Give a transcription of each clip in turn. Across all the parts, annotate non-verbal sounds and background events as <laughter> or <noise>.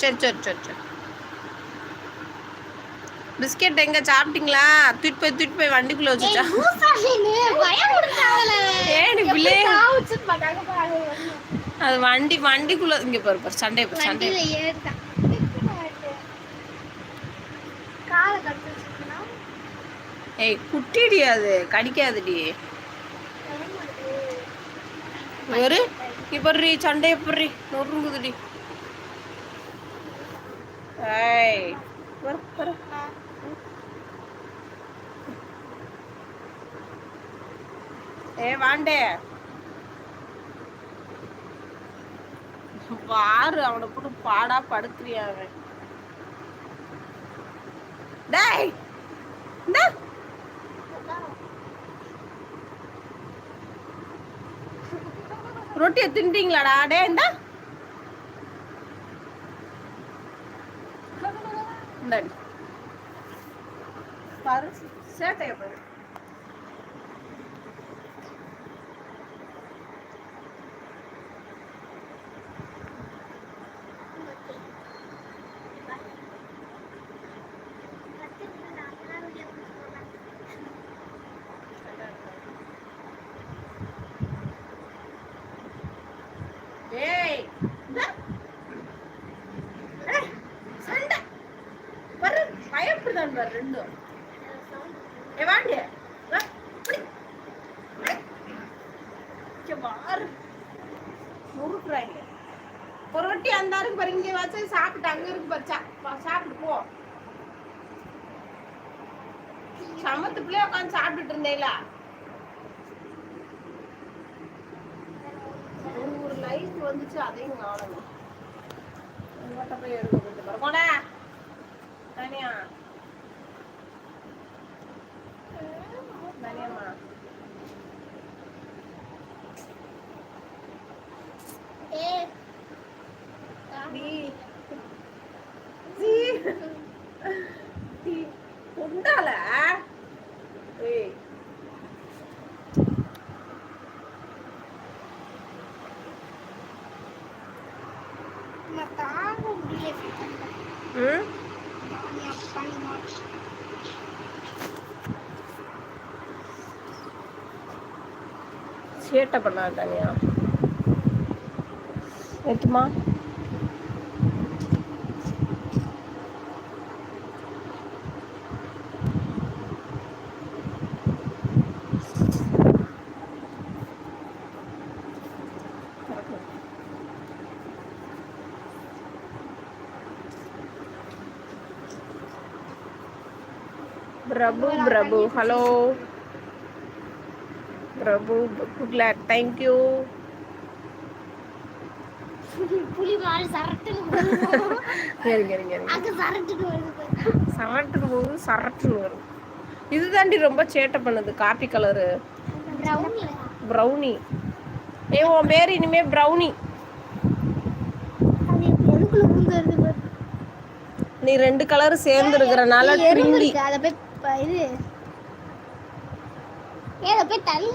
சரி சரி சரி சரி. பிஸ்கெட் எங்க சாப்பிட்டீங்களா? தூக்கிட்டு போய் தூக்கிட்டு போய் வண்டிக்குள்ள வச்சுட்டா. அது வண்டி வண்டிக்குள்ள இங்க பாரு சண்டை சண்டை ஏய் குட்டிடி அது. கடிக்காதுடி. ஒரு இப்படி சண்டை எப்படி நொறுங்குதுடி. ஏய் வர வர ஏ வாண்டே. பாரு அவனை போட்டு பாடா படுத்துறியா அவன். டேய் இந்தா. ரொட்டியை திண்டிங்களாடா டே இந்த. இந்தாடி. பாரு ஏய் இந்தா. ஏய், சண்டை பாரு எப்படி தான் பாரு ரெண்டும். ஏ வாண்டிய பாரு. முறுக்குறாங்க. ஒரு ரொட்டி அந்த இருக்கு பாரு இங்க வச்சு சாப்பிட்டு அங்க இருக்கு பாரு சாப்பிட்டு போ. சமத்து பிள்ளைய உட்காந்து சாப்பிட்டுட்டு இருந்தேல. ஒரு லைட் வந்துச்சு அதையும் காணணும் உங்கள்கிட்ட போய் எடுக்க போயிட்டு பாரு போடா. தனியா தனியாம்மா நீ சீ. நீ உண்டால ஏய் ம் சேட்டை பண்ணாது தனியா? ஏத்துமா Prabhu Prabhu hello. Prabhu good luck thank you புலி மாதிரி சரட்டுன்னு போகுது சரட்டுன்னு வரும். இதுதாண்டி ரொம்ப சேட்டை பண்ணுது காப்பி கலரு. ப்ரௌனி ஏ உன் பேர் இனிமே ப்ரௌனி. நீ ரெண்டு கலர் சேர்ந்து இருக்கிறனால ட்ரிங்கி போய் தள்ளி.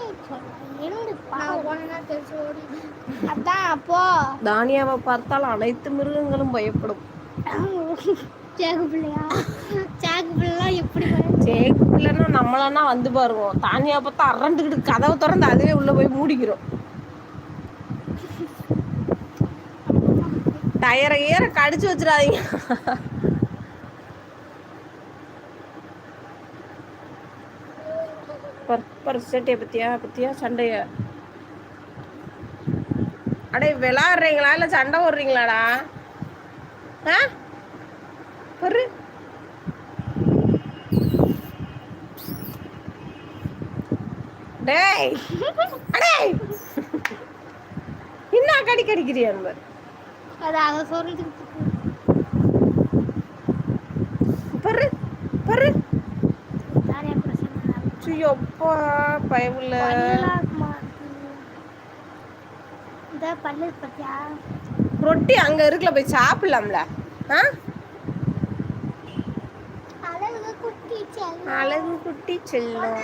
அதான் அப்போ. தானியாவை பார்த்தால் அனைத்து மிருகங்களும் பயப்படும். சாக்கு பிள்ளையா? சாக்கு பிள்ளைலாம் எப்படி? சேக்கு பிள்ளைன்னா நம்மளன்னா வந்து பாருவோம். தானியா பார்த்தா அரண்டுக்கிட்டு கதவை திறந்து அதுவே உள்ள போய் மூடிக்கிறோம். <laughs> டயரை ஏற கடிச்சு வச்சிடாதீங்க. பர் பர் சேட்டைய பத்தியா பத்தியா சண்டைய. அடே விளாடுறீங்களா? இல்ல சண்டை போடுறீங்களாடா? ஆ? பரு டேய். அடேய் என்ன கடி கடிக்கிறியா பாரு அது அதை சொல்றதுக்கு பரு பரு இந்த பல்லு பத்தியா? ரொட்டி அங்க இருக்குல போய் சாப்பிடலாம்ல. ஆ? அழகு குட்டி செல்லம்.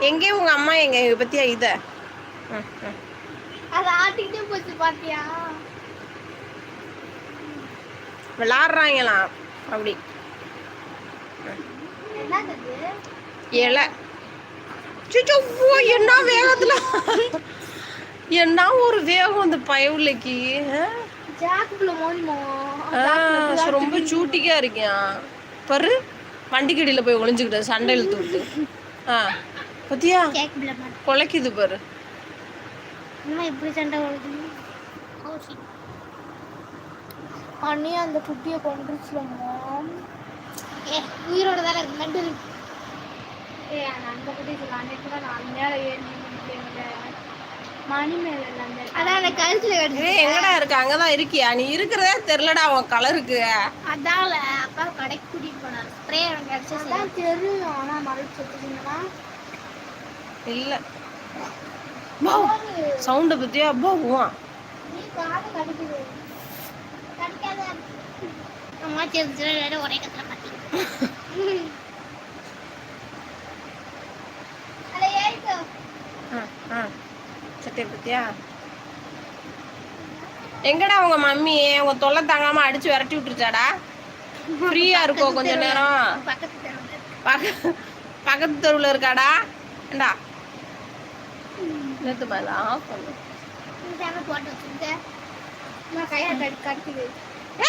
எங்கே உங்க அம்மா எங்க பத்தியா இத? ஆட்டிக்கிட்டே போச்சு பாத்தியா? விளாடுறாங்களாம் அப்படி. என்னது இலை. சுச்சோ, என்ன வேகத்துல? என்ன ஒரு வேகம் அந்த பயவுலைக்கு? ரொம்ப சூட்டிக்கா இருக்கியான் பாரு வண்டிக்கடியில போய் ஒளிஞ்சுக்கிட்ட சண்டை இழுத்து விட்டு ஆ பத்தியா? குலைக்குது பாரு. இப்படி சண்டை அண்ணி அந்த குட்டியை கொண்டுருச்சுலம்மா ஏ உயிரோட தானே மெண்டல். ஏ அந்த குட்டி அன்னைக்கு கூட நான் மேலே ஏறி மணி மேல அந்த அதான் அந்த கழுத்துல ஏய், எங்கடா இருக்கு? அங்கதான் இருக்கியா? நீ இருக்கிறதே தெரிலடா உன் கலருக்கு அதால அப்பா கடைக்கு கூட்டிட்டு போனார். ஸ்ப்ரே அதான் தெரியும். ஆனா மறைச்சு வச்சுருந்தீங்கன்னா இல்ல. சவுண்ட பத்தியா? அப்பா உவான் அம்மா தெரிஞ்சு ஒரே கத்துல மாட்டி அட ஏறிக்கோ ஆ, ஆ. சட்டை பத்தியா எங்கடா உங்க மம்மி? உங்க தொல்லை தாங்காம அடிச்சு விரட்டி விட்டுருச்சாடா? ஃப்ரீயா இருக்கோ கொஞ்ச நேரம். பக்கத்து தெருவுல இருக்காடா? ஏண்டா நேத்து மேல ஆஃப் பண்ணு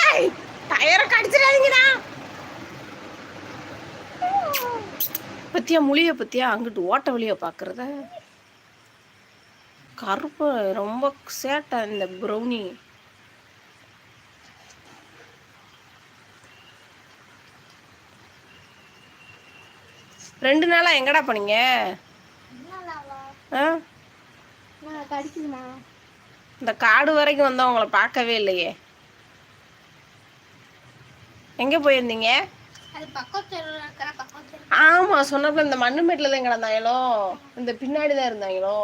ஏய் டயரை கடிச்சிடாதீங்கடா. பத்தியா முழிய பத்தியா அங்கிட்டு ஓட்ட வழிய பாக்குறத? கருப்பு ரொம்ப சேட்டை இந்த ப்ரௌனி ரெண்டு நாளா எங்கடா போனீங்க? ஆ? இந்த காடு வரைக்கும் வந்தோம் உங்களை பார்க்கவே இல்லையே. எங்க போயிருந்தீங்க? ஆமா சொன்னப்ப இந்த மண்ணு மேட்டில் தான் கிடந்தாங்களோ இந்த பின்னாடி தான் இருந்தாங்களோ?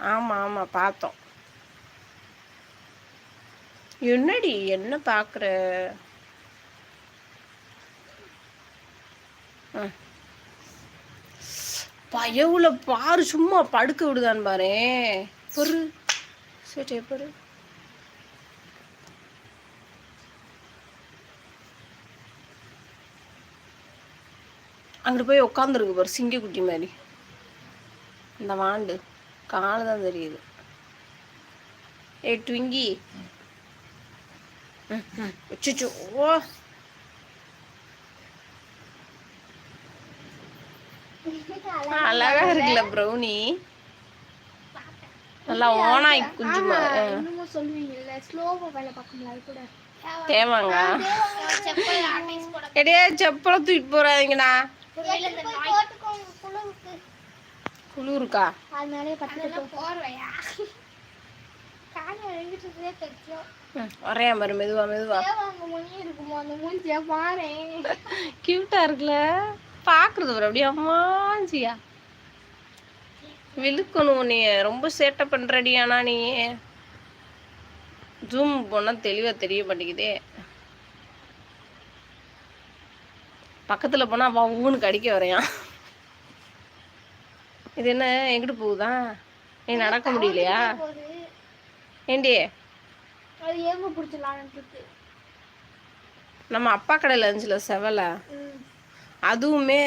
ஆமா ஆமா பார்த்தோம். என்னடி என்ன பார்க்குற பயவுல பாரு சும்மா படுக்க விடுதான் பாரு. பொறு. சரி பொறு. அங்கிட்டு போய் உட்காந்துருக்கு பாரு சிங்கக்குட்டி மாதிரி. இந்த வாண்டு. காலு தான் தெரியுது. ஏய் ட்விங்கி. அச்சச்சோ. ஓ அழகா இருக்குல்ல ப்ரௌனி. நல்லா ஓனாய் குஞ்சு மா- ஆ. இன்னமும் சொல்லுவீங்கல்ல ஸ்லோ வேலை பார்க்கல அது கூட. தேவாங்க. எடையே செப்பலை தூக்கிட்டு போறாதீங்கண்ணா குளிருக்கா? அதனாலே போர்வையா? வரையான் பாரு மெதுவா மெதுவா. கியூட்டா இருக்குல்ல? பாக்குறது ஒரு அப்படியே அம்மாஞ்சியா. விழுக்கணும் நீ ரொம்ப சேட்டை பண்றடி ஆனா நீ. ஜூம் போனா தெளிவா தெரிய மாட்டேங்குதே. பக்கத்துல போனா அவன் ஊன்னு கடிக்க வரையான். இது என்ன? எங்கிட்டு போகுதா? நீ நடக்க முடியலையா? ஏண்டி? நம்ம அப்பா கடையில் இருந்துச்சுல செவலை. அதுவுமே